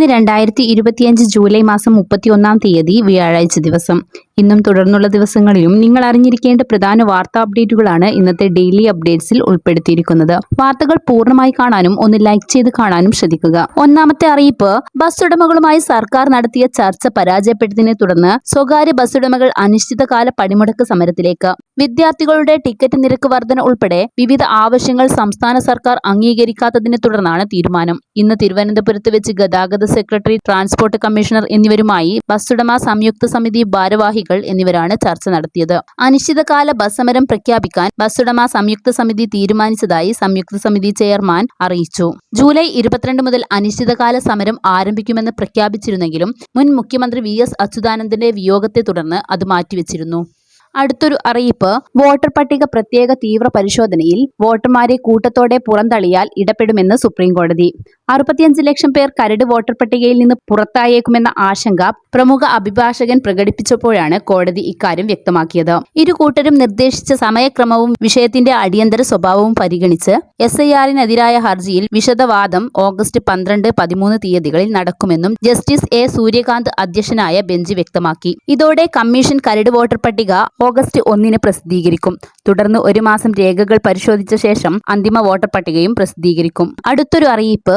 ഇന്ന് രണ്ടായിരത്തി ഇരുപത്തിയഞ്ച് ജൂലൈ മാസം മുപ്പത്തിയൊന്നാം തീയതി വ്യാഴാഴ്ച ദിവസം. ഇന്നും തുടർന്നുള്ള ദിവസങ്ങളിലും നിങ്ങൾ അറിഞ്ഞിരിക്കേണ്ട പ്രധാന വാർത്താ അപ്ഡേറ്റുകളാണ് ഇന്നത്തെ ഡെയിലി അപ്ഡേറ്റ്സിൽ ഉൾപ്പെടുത്തിയിരിക്കുന്നത്. വാർത്തകൾ പൂർണമായി കാണാനും ഒന്ന് ലൈക്ക് ചെയ്ത് കാണാനും ശ്രദ്ധിക്കുക. ഒന്നാമത്തെ അറിയിപ്പ് ബസ് ഉടമകളുമായി സർക്കാർ നടത്തിയ ചർച്ച പരാജയപ്പെട്ടതിനെ തുടർന്ന് സ്വകാര്യ ബസ് ഉടമകൾ അനിശ്ചിതകാല പണിമുടക്ക് സമരത്തിലേക്ക്. വിദ്യാർത്ഥികളുടെ ടിക്കറ്റ് നിരക്ക് വർധന ഉൾപ്പെടെ വിവിധ ആവശ്യങ്ങൾ സംസ്ഥാന സർക്കാർ അംഗീകരിക്കാത്തതിനെ തുടർന്നാണ് തീരുമാനം. ഇന്ന് തിരുവനന്തപുരത്ത് വെച്ച് ഗതാഗത സെക്രട്ടറി ട്രാൻസ്പോർട്ട് കമ്മീഷണർ എന്നിവരുമായി ബസ് ഉടമ സംയുക്ത സമിതി ഭാരവാഹികൾ എന്നിവരാണ് ചർച്ച നടത്തിയത്. അനിശ്ചിതകാല ബസ് സമരം പ്രഖ്യാപിക്കാൻ ബസ് ഉടമ സംയുക്ത സമിതി തീരുമാനിച്ചതായി സംയുക്ത സമിതി ചെയർമാൻ അറിയിച്ചു. ജൂലൈ ഇരുപത്തിരണ്ട് മുതൽ അനിശ്ചിതകാല സമരം ആരംഭിക്കുമെന്ന് പ്രഖ്യാപിച്ചിരുന്നെങ്കിലും മുൻ മുഖ്യമന്ത്രി വി എസ് അച്യുതാനന്ദന്റെ വിയോഗത്തെ തുടർന്ന് അത് മാറ്റിവെച്ചിരുന്നു. അടുത്തൊരു അറിയിപ്പ് വോട്ടർ പട്ടിക പ്രത്യേക തീവ്ര പരിശോധനയിൽ വോട്ടർമാരെ കൂട്ടത്തോടെ പുറന്തള്ളിയാൽ ഇടപെടുമെന്ന് സുപ്രീം കോടതി അറുപത്തിയഞ്ച് ലക്ഷം പേർ കരട് വോട്ടർ പട്ടികയിൽ നിന്ന് പുറത്തായേക്കുമെന്ന ആശങ്ക പ്രമുഖ അഭിഭാഷകൻ പ്രകടിപ്പിച്ചപ്പോഴാണ് കോടതി ഇക്കാര്യം വ്യക്തമാക്കിയത്. ഇരു കൂട്ടരും നിർദ്ദേശിച്ച സമയക്രമവും വിഷയത്തിന്റെ അടിയന്തര സ്വഭാവവും പരിഗണിച്ച് എസ് ഐ ആറിനെതിരായ ഹർജിയിൽ വിശദവാദം ഓഗസ്റ്റ് പന്ത്രണ്ട് പതിമൂന്ന് തീയതികളിൽ നടക്കുമെന്നും ജസ്റ്റിസ് എ സൂര്യകാന്ത് അധ്യക്ഷനായ ബെഞ്ച് വ്യക്തമാക്കി. ഇതോടെ കമ്മീഷൻ കരട് വോട്ടർ പട്ടിക ഓഗസ്റ്റ് ഒന്നിന് പ്രസിദ്ധീകരിക്കും. തുടർന്ന് ഒരു മാസം രേഖകൾ പരിശോധിച്ച ശേഷം അന്തിമ വോട്ടർ പട്ടികയും പ്രസിദ്ധീകരിക്കും. അടുത്തൊരു അറിയിപ്പ്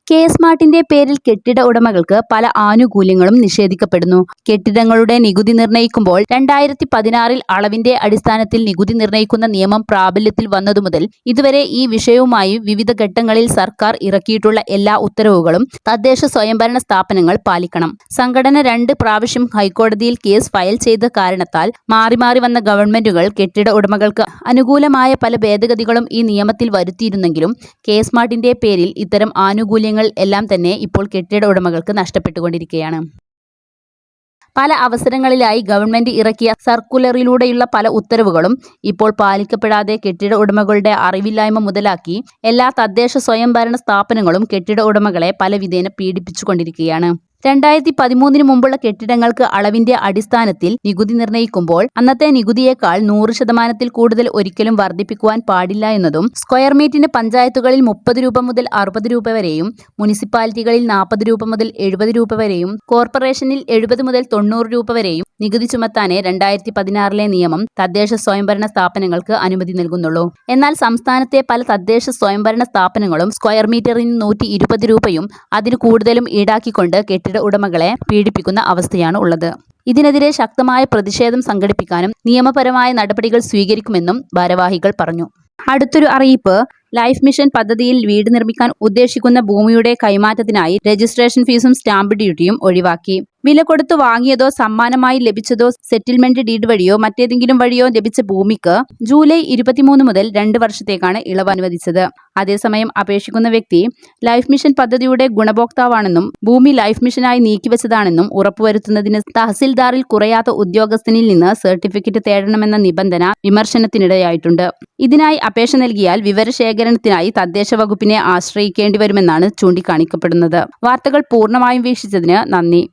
കെ സ്മാർട്ടിന്റെ പേരിൽ കെട്ടിട ഉടമകൾക്ക് പല ആനുകൂല്യങ്ങളും നിഷേധിക്കപ്പെടുന്നു. കെട്ടിടങ്ങളുടെ നികുതി നിർണയിക്കുമ്പോൾ രണ്ടായിരത്തി പതിനാറിൽ അളവിന്റെ അടിസ്ഥാനത്തിൽ നികുതി നിർണയിക്കുന്ന നിയമം പ്രാബല്യത്തിൽ വന്നതു മുതൽ ഇതുവരെ ഈ വിഷയവുമായി വിവിധ ഘട്ടങ്ങളിൽ സർക്കാർ ഇറക്കിയിട്ടുള്ള എല്ലാ ഉത്തരവുകളും തദ്ദേശ സ്വയംഭരണ സ്ഥാപനങ്ങൾ പാലിക്കണം. സംഘടന രണ്ട് പ്രാവശ്യം ഹൈക്കോടതിയിൽ കേസ് ഫയൽ ചെയ്ത കാരണത്താൽ മാറി മാറി വന്ന ഗവൺമെന്റുകൾ കെട്ടിട ഉടമകൾക്ക് അനുകൂലമായ പല ഭേദഗതികളും ഈ നിയമത്തിൽ വരുത്തിയിരുന്നെങ്കിലും കെ സ്മാർട്ടിന്റെ പേരിൽ ഇത്തരം ആനുകൂല്യങ്ങൾ എല്ലാം തന്നെ ഇപ്പോൾ കെട്ടിട ഉടമകൾക്ക് നഷ്ടപ്പെട്ടുകൊണ്ടിരിക്കുകയാണ്. പല അവസരങ്ങളിലായി ഗവൺമെന്റ് ഇറക്കിയ സർക്കുലറിലൂടെയുള്ള പല ഉത്തരവുകളും ഇപ്പോൾ പാലിക്കപ്പെടാതെ കെട്ടിട ഉടമകളുടെ അറിവില്ലായ്മ മുതലാക്കി എല്ലാ തദ്ദേശ സ്വയംഭരണ സ്ഥാപനങ്ങളും കെട്ടിട ഉടമകളെ പല വിധേന പീഡിപ്പിച്ചുകൊണ്ടിരിക്കുകയാണ്. രണ്ടായിരത്തി പതിമൂന്നിന് മുമ്പുള്ള കെട്ടിടങ്ങൾക്ക് അളവിന്റെ അടിസ്ഥാനത്തിൽ നികുതി നിർണയിക്കുമ്പോൾ അന്നത്തെ നികുതിയേക്കാൾ നൂറ് ശതമാനത്തിൽ കൂടുതൽ ഒരിക്കലും വർദ്ധിപ്പിക്കുവാൻ പാടില്ല എന്നതും സ്ക്വയർ മീറ്റിന് പഞ്ചായത്തുകളിൽ മുപ്പത് രൂപ മുതൽ അറുപത് രൂപ വരെയും മുനിസിപ്പാലിറ്റികളിൽ നാൽപ്പത് രൂപ മുതൽ എഴുപത് രൂപ വരെയും കോർപ്പറേഷനിൽ എഴുപത് മുതൽ തൊണ്ണൂറ് രൂപ വരെയും നികുതി ചുമത്താനേ രണ്ടായിരത്തി പതിനാറിലെ നിയമം തദ്ദേശ സ്വയംഭരണ സ്ഥാപനങ്ങൾക്ക് അനുമതി നൽകുന്നുള്ളൂ. എന്നാൽ സംസ്ഥാനത്തെ പല തദ്ദേശ സ്വയംഭരണ സ്ഥാപനങ്ങളും സ്ക്വയർ മീറ്ററിന് നൂറ്റി ഇരുപത് രൂപയും അതിന് കൂടുതലും ഈടാക്കിക്കൊണ്ട് കെട്ടിട ഉടമകളെ പീഡിപ്പിക്കുന്ന അവസ്ഥയാണ് ഉള്ളത്. ഇതിനെതിരെ ശക്തമായ പ്രതിഷേധം സംഘടിപ്പിക്കാനും നിയമപരമായ നടപടികൾ സ്വീകരിക്കുമെന്നും ഭാരവാഹികൾ പറഞ്ഞു. അടുത്തൊരു അറിയിപ്പ് ലൈഫ് മിഷൻ പദ്ധതിയിൽ വീട് നിർമ്മിക്കാൻ ഉദ്ദേശിക്കുന്ന ഭൂമിയുടെ കൈമാറ്റത്തിനായി രജിസ്ട്രേഷൻ ഫീസും സ്റ്റാമ്പ് ഡ്യൂട്ടിയും ഒഴിവാക്കി. വില കൊടുത്തു വാങ്ങിയതോ സമ്മാനമായി ലഭിച്ചതോ സെറ്റിൽമെന്റ് ഡീഡ് വഴിയോ മറ്റേതെങ്കിലും വഴിയോ ലഭിച്ച ഭൂമിക്ക് ജൂലൈ ഇരുപത്തിമൂന്ന് മുതൽ രണ്ട് വർഷത്തേക്കാണ് ഇളവ് അനുവദിച്ചത്. അതേസമയം അപേക്ഷിക്കുന്ന വ്യക്തി ലൈഫ് മിഷൻ പദ്ധതിയുടെ ഗുണഭോക്താവാണെന്നും ഭൂമി ലൈഫ് മിഷനായി നീക്കിവച്ചതാണെന്നും ഉറപ്പുവരുത്തുന്നതിന് തഹസിൽദാറിൽ കുറയാത്ത ഉദ്യോഗസ്ഥനിൽ നിന്ന് സർട്ടിഫിക്കറ്റ് തേടണമെന്ന നിബന്ധന വിമർശനത്തിനിടയായിട്ടുണ്ട്. ഇതിനായി അപേക്ഷ നൽകിയാൽ വിവരശേഖരണത്തിനായി തദ്ദേശ വകുപ്പിനെ ആശ്രയിക്കേണ്ടി വരുമെന്നാണ് ചൂണ്ടിക്കാണിക്കപ്പെടുന്നത്. വാർത്തകൾ പൂർണമായും വീക്ഷിച്ചതിന് നന്ദി.